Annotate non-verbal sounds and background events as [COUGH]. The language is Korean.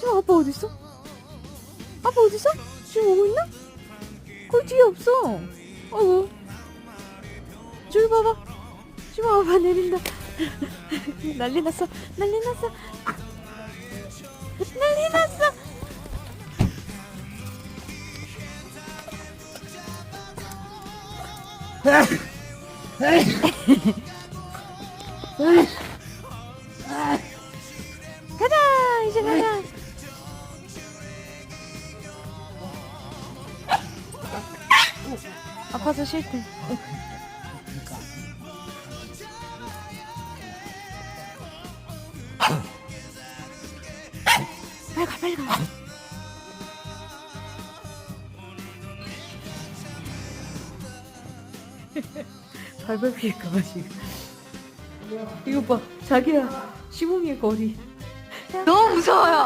지금 아빠 어딨어? 아빠 어딨어? 지금 오고 있나? 거기 뒤에 없어. 어구. 저기 봐봐. 지금 아빠 내린다. [LAUGHS] 난리 났어. 난리 났어. 난리 났어. 가자 [LAUGHS] 아파서 싫대. 빨리 가 빨리 가. [LAUGHS] 발발 피해가봐 지금. 이거 봐 자기야 시범이의 거리. 너무 무서워요.